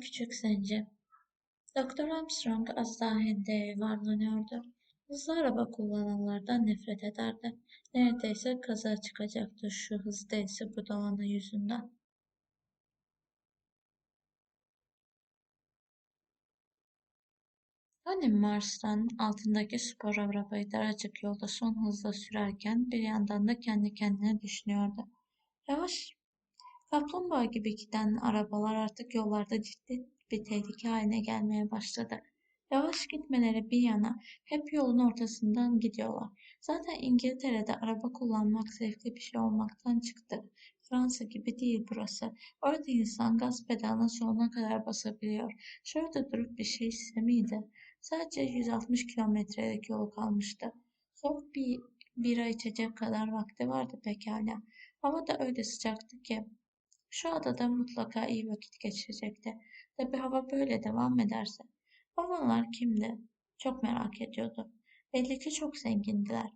Küçük zenci. Doktor Armstrong az daha hendeye yuvarlanıyordu. Hızlı araba kullananlardan nefret ederdi. Neredeyse kaza çıkacaktı şu hız değilse budalanan yüzünden. Tony Mars'tan altındaki spor arabayı daracık yolda son hızla sürerken bir yandan da kendi kendine düşünüyordu. Yavaş, kaplumbağa gibi giden arabalar artık yollarda ciddi bir tehlike haline gelmeye başladı. Yavaş gitmeleri bir yana hep yolun ortasından gidiyorlar. Zaten İngiltere'de araba kullanmak zevkli bir şey olmaktan çıktı. Fransa gibi değil burası. Orada insan gaz pedalına sonuna kadar basabiliyor. Şurada durup bir şey istemiydi. Sadece 160 kilometrelik yol kalmıştı. Soğuk bir bira içecek kadar vakti vardı pekala. Hava da öyle sıcaktı ki şu adada mutlaka iyi vakit geçirecekti. Tabi hava böyle devam ederse. Babalar kimdi? Çok merak ediyordu. Belli ki çok zengindiler.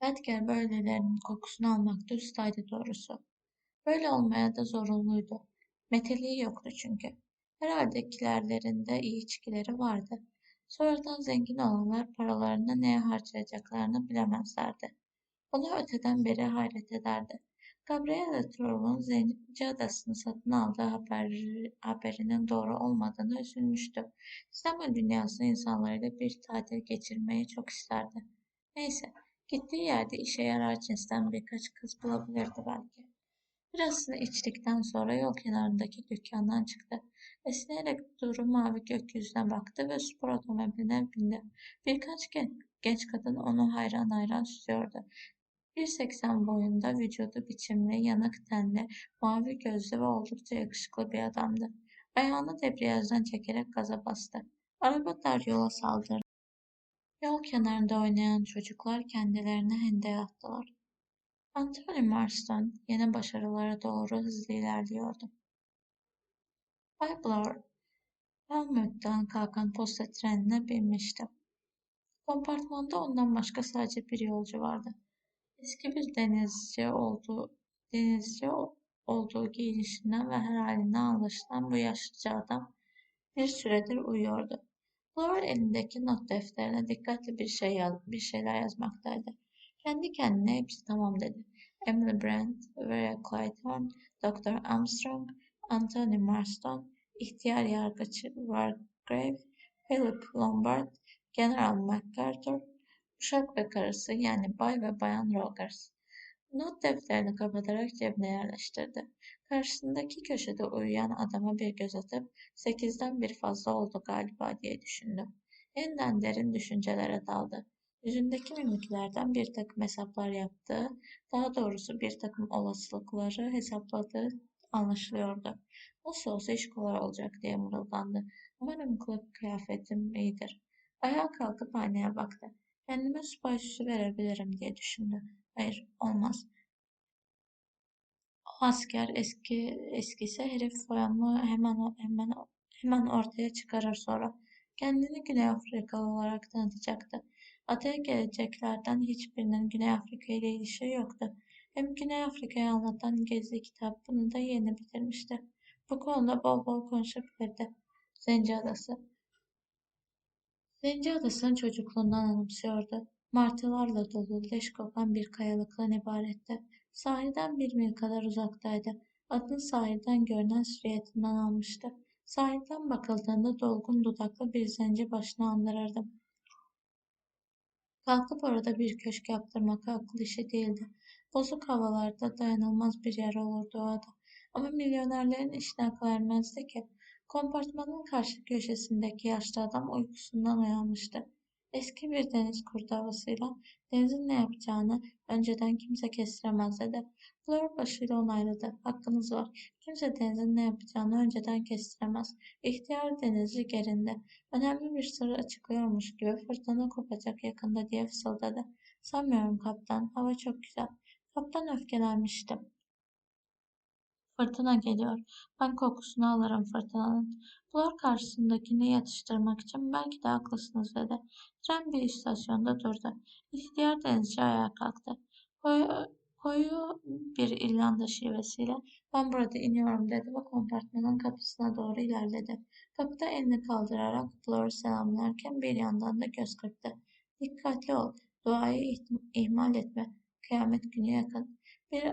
Edgar böylelerinin kokusunu almakta ustaydı doğrusu. Böyle olmaya da zorunluydu. Meteliği yoktu çünkü. Herhalde kilerlerinde iyi içkileri vardı. Sonradan zengin olanlar paralarını neye harcayacaklarını bilemezlerdi. Onu öteden beri hayret ederdi. Gabriela Turov'un Zenci Adası'nı satın aldığı haber, haberinin doğru olmadığını üzülmüştü. İstanbul dünyası insanlarıyla bir tatil geçirmeyi çok isterdi. Neyse, gittiği yerde işe yarar cinsten birkaç kız bulabilirdi belki. Birasını içtikten sonra yol kenarındaki dükkandan çıktı. Esneyerek duru mavi gökyüzüne baktı ve spor otomobiline bindi. Birkaç genç kadın onu hayran hayran süzüyordu. 1.80 boyunda, vücudu biçimli, yanık tenli, mavi gözlü ve oldukça yakışıklı bir adamdı. Ayağını debriyajdan çekerek gaza bastı. Araba dar yola saldırdı. Yol kenarında oynayan çocuklar kendilerine hendeye attılar. Anthony Marston yeni başarılara doğru hızlı ilerliyordu. Bay Blur, Helmut'tan kalkan posta trenine binmişti. Kompartmanda ondan başka sadece bir yolcu vardı. Eski bir denizci olduğu, denizci olduğu giyinişinden ve her halinden anlaşılan bu yaşlıca adam bir süredir uyuyordu. Flor elindeki not defterine dikkatli bir şey yaz, bir şeyler yazmaktaydı. Kendi kendine hepsi tamam dedi. Emily Brand, Vera Clayton, Dr. Armstrong, Anthony Marston, ihtiyar yargıcı Wargrave, Philip Lombard, General MacArthur, uşak ve karısı yani Bay ve Bayan Rogers. Not defterini kapatarak cebine yerleştirdi. Karşısındaki köşede uyuyan adama bir göz atıp sekizden bir fazla oldu galiba diye düşündü. Yeniden derin düşüncelere daldı. Yüzündeki mimiklerden bir takım hesaplar yaptığı, daha doğrusu bir takım olasılıkları hesapladığı anlaşılıyordu. Nasıl olsa iş kolay olacak diye mırıldandı. Umarım kılık kıyafetim iyidir. Ayağa kalkıp aynaya baktı. Kendime süsü verebilirim diye düşündü. Hayır, olmaz. O asker eski eskise herif boyamı hemen hemen hemen ortaya çıkarır sonra. Kendini Güney Afrikalı olarak tanıtacaktı. Adaya geleceklerden hiçbirinin Güney Afrika ile ilişki yoktu. Hem Güney Afrika'yı anlatan gezi kitabını da yeni bitirmişti. Bu konuda bol bol konuşabilirdi. Zenci Adası. Zenci Adası'nı çocukluğundan anımsıyordu. Martılarla dolu, leş kokan bir kayalıktan ibaretti. Sahilden bir mil kadar uzaktaydı. Adını sahilden görünen süriyetinden almıştı. Sahilden bakıldığında dolgun dudaklı bir zenci başını andırırdı. Kalkıp orada bir köşk yaptırmak akıl işi değildi. Bozuk havalarda dayanılmaz bir yer olurdu o ada. Ama milyonerlerin işine akıl ermezdi ki. Kompartmanın karşı köşesindeki yaşlı adam uykusundan uyanmıştı. Eski bir deniz kurtavasıyla denizin ne yapacağını önceden kimse kestiremez dedi. Fleur başıyla onayladı. Hakkınız var. Kimse denizin ne yapacağını önceden kestiremez. İhtiyar denizci gerindi. Önemli bir sırrı açıklıyormuş gibi fırtına kopacak yakında diye fısıldadı. Sanmıyorum kaptan. Hava çok güzel. Kaptan öfkelenmişti. Fırtına geliyor. Ben kokusunu alırım fırtınanın. Bular karşısındakini yatıştırmak için belki de haklısınız dedi. Tren bir istasyonda durdu. İhtiyar denizci ayağa kalktı. Koy, Koyu bir İrlanda şivesiyle ben burada iniyorum dedi ve kompartmanın kapısına doğru ilerledi. Kapıda elini kaldırarak Floor'u selamlarken bir yandan da göz kırptı. Dikkatli ol, duayı ihmal etme, kıyamet günü yakın. Bir,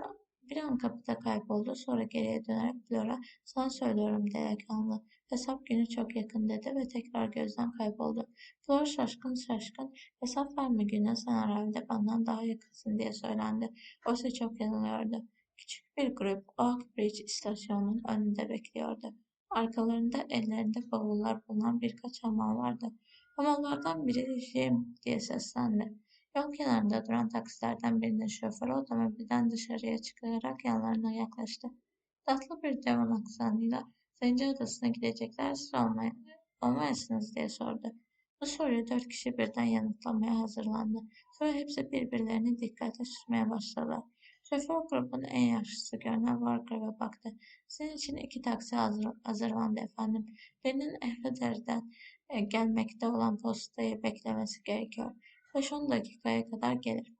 bir an kapıda kayboldu, sonra geriye dönerek Floor'a sana söylüyorum delikanlı, hesap günü çok yakın dedi ve tekrar gözden kayboldu. Floor şaşkın şaşkın, hesap verme gününe sen herhalde benden daha yakınsın diye söylendi. Oysa çok yanılıyordu. Küçük bir grup Oak istasyonunun önünde bekliyordu. Arkalarında ellerinde bavullar bulunan birkaç hamal vardı. Hamallardan biri Jim diye seslendi. Yol kenarında duran taksilerden birinin şoförü otomobilden dışarıya çıkarak yanlarına yaklaştı. Tatlı bir Devon aksanıyla Zenci Adası'na gidecekler siz olmay olmayasınız diye sordu. Bu soruyu dört kişi birden yanıtlamaya hazırlandı. Sonra hepsi birbirlerini dikkatle süzmeye başladılar. Şoför grubun en yaşlısı görünen Wargrave'e baktı. Sizin için iki taksi hazır, hazırlandı efendim. Birinin Ehlider'den e, gelmekte olan postayı beklemesi gerekiyor. Beş on dakikaya kadar gelir.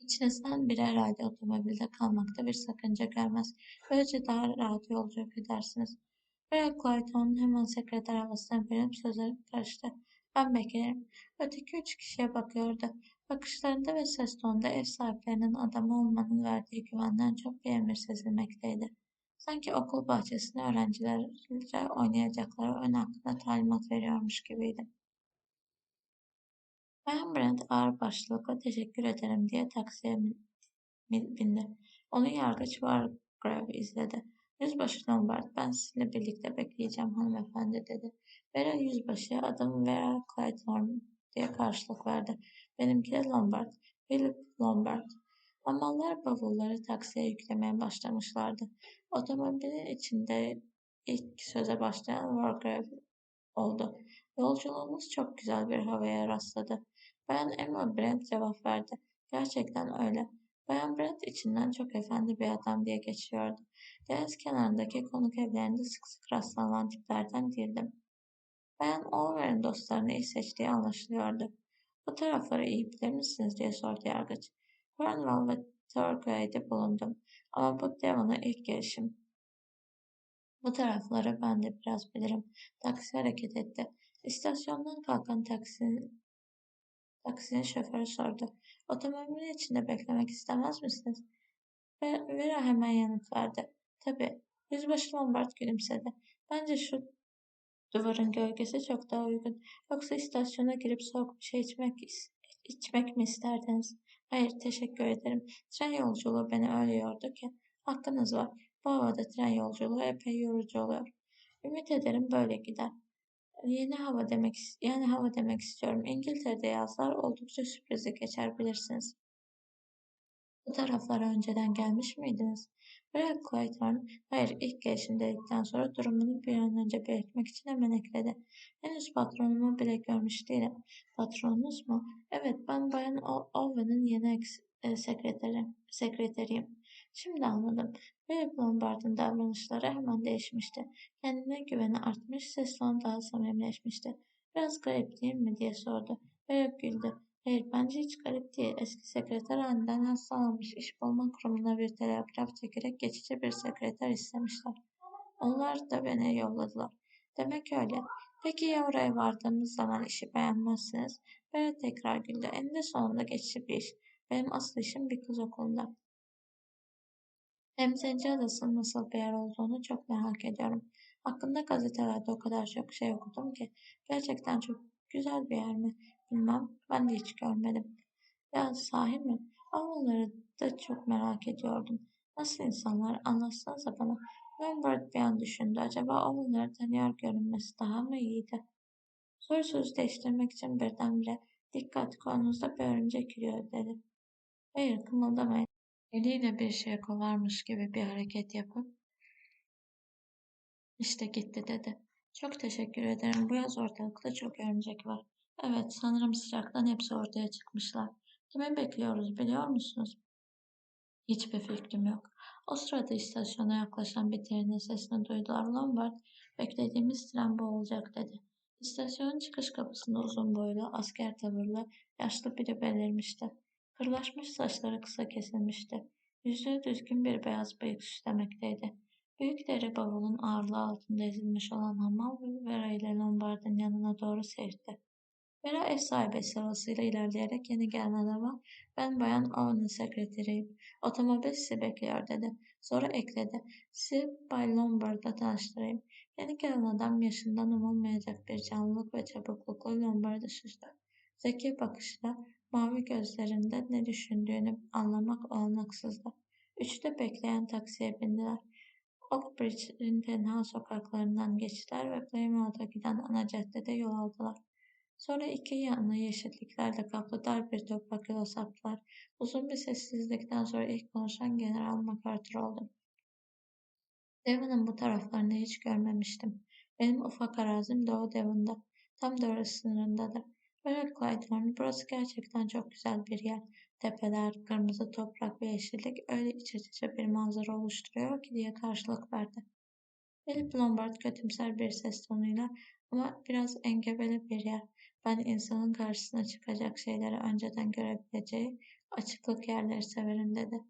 İçinizden biri herhalde otomobilde kalmakta bir sakınca görmez. Böylece daha rahat yolculuk edersiniz. Veya Clayton hemen sekreter havasına bürünüp söze karıştı. Ben beklerim. Öteki üç kişiye bakıyordu. Bakışlarında ve ses tonunda ev sahiplerinin adamı olmanın verdiği güvenden çok bir emir sezilmekteydi. Sanki okul bahçesinde öğrencilere oynayacakları oyun hakkında talimat veriyormuş gibiydi. Bayan Brent ağır başlılıkla teşekkür ederim diye taksiye bindi. Onu yargıç Wargrave izledi. Yüzbaşı Lombard, ben sizinle birlikte bekleyeceğim hanımefendi dedi. Vera yüzbaşı, adamı Vera Clyde diye karşılık verdi. Benimki de Lombard, Philip Lombard. Hamallar bavulları taksiye yüklemeye başlamışlardı. Otomobilin içinde ilk söze başlayan Wargrave oldu. Yolculuğumuz çok güzel bir havaya rastladı. Bayan Emma Brent cevap verdi. Gerçekten öyle. Bayan Brent içinden çok efendi bir adam diye geçiyordu. Deniz kenarındaki konuk evlerinde sık sık rastlanan tiplerden değildim. Bayan Oliver'in dostlarını iyi seçtiği anlaşılıyordu. Bu tarafları iyi bilir misiniz diye sordu yargıç. Cornwall ve Torquay'de bulundum ama bu Devon'a ilk gelişim. Bu tarafları ben de biraz bilirim. Taksi hareket etti. İstasyondan kalkan taksinin, taksinin şoförü sordu. Otomobilin içinde beklemek istemez misiniz? Ve Vera hemen yanıt verdi. Tabii. Yüzbaşı Lombard gülümsedi. Bence şu duvarın gölgesi çok daha uygun. Yoksa istasyona girip soğuk bir şey içmek, içmek mi isterdiniz? Hayır, teşekkür ederim. Tren yolculuğu beni öyle yordu ki. Hakkınız var. Bu havada tren yolculuğu epey yorucu oluyor. Ümit ederim böyle gider. Yeni hava demek, yani hava demek istiyorum. İngiltere'de yazlar oldukça sürprizli geçer bilirsiniz. Bu taraflara önceden gelmiş miydiniz? Bırak Clayton, hayır ilk gelişim dedikten sonra durumunu bir an önce belirtmek için hemen ekledi. Henüz patronumu bile görmüş değilim. Patronunuz mu? Evet, ben Bayan Owen'ın yeni e, sekreteri, sekreteriyim. Şimdi anladım. Philip Lombard'ın davranışları hemen değişmişti. Kendine güveni artmış, ses daha samimileşmişti. Biraz garip değil mi diye sordu. Philip güldü. Hayır, bence hiç garip değil. Eski sekreter aniden hastalanmış. İş bulma kurumuna bir telegraf çekerek geçici bir sekreter istemişler. Onlar da beni yolladılar. Demek öyle. Peki ya oraya vardığımız zaman işi beğenmezsiniz? Böyle tekrar güldü. Eninde sonunda geçici bir iş. Benim asıl işim bir kız okulunda. Hem Zenci Adası'nın nasıl bir yer olduğunu çok merak ediyorum. Hakkında gazetelerde o kadar çok şey okudum ki. Gerçekten çok güzel bir yer mi? Bilmem. Ben de hiç görmedim. Ya sahi mi? Avluları da çok merak ediyordum. Nasıl insanlar? Anlatsanıza bana. Lambert bir an düşündü. Acaba avluları tanıyor görünmesi daha mı iyiydi? Soru söz değiştirmek için birdenbire dikkat konunuzda bir örümcek giriyor dedi. Hayır kımıldamayın. Eliyle bir şey kovarmış gibi bir hareket yapıp işte gitti dedi. Çok teşekkür ederim. Bu yaz ortalıkta çok örümcek var. Evet, sanırım sıcaktan hepsi ortaya çıkmışlar. Kimi bekliyoruz biliyor musunuz? Hiçbir fikrim yok. O sırada istasyona yaklaşan bir trenin sesini duydular. Lombard, beklediğimiz tren bu olacak dedi. İstasyonun çıkış kapısında uzun boylu, asker tavırlı, yaşlı biri belirmişti. Kırlaşmış saçları kısa kesilmişti. Yüzü düzgün bir beyaz bıyık süslemekteydi. Büyük deri bavulun ağırlığı altında ezilmiş olan hamal Vera ile Lombard'ın yanına doğru seyirtti. Vera ev sahibi sırasıyla ilerleyerek yeni gelen adama ben Bayan Owen'ın sekreteriyim. Otomobil sizi bekliyor dedi. Sonra ekledi. Sizi Bay Lombard'la tanıştırayım. Yeni gelen adam yaşından umulmayacak bir canlılık ve çabuklukla Lombard'ı süzdü. Zeki bakışla mavi gözlerinde ne düşündüğünü anlamak olanaksızdı. Üçü de bekleyen taksiye bindiler. Oakbridge'in tenha sokaklarından geçtiler ve Plymouth'a giden ana caddede yol aldılar. Sonra iki yanı yeşilliklerle kaplı dar bir toprak yola saptılar. Uzun bir sessizlikten sonra ilk konuşan General MacArthur oldu. Devon'un bu taraflarını hiç görmemiştim. Benim ufak arazim Doğu Devon'da. Tam doğru sınırındadır. Böyle Clyde burası gerçekten çok güzel bir yer. Tepeler, kırmızı toprak ve yeşillik öyle iç açıcı bir manzara oluşturuyor ki diye karşılık verdi. Philip Lombard kötümser bir ses tonuyla ama biraz engebeli bir yer. Ben insanın karşısına çıkacak şeyleri önceden görebileceği açıklık yerleri severim dedi.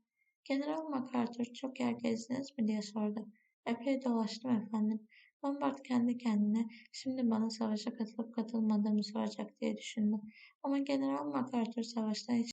General MacArthur çok yer gezdiniz mi diye sordu. Epey dolaştım efendim. Lombard kendi kendine şimdi bana savaşa katılıp katılmadığımı soracak diye düşündü. Ama General MacArthur savaştan hiç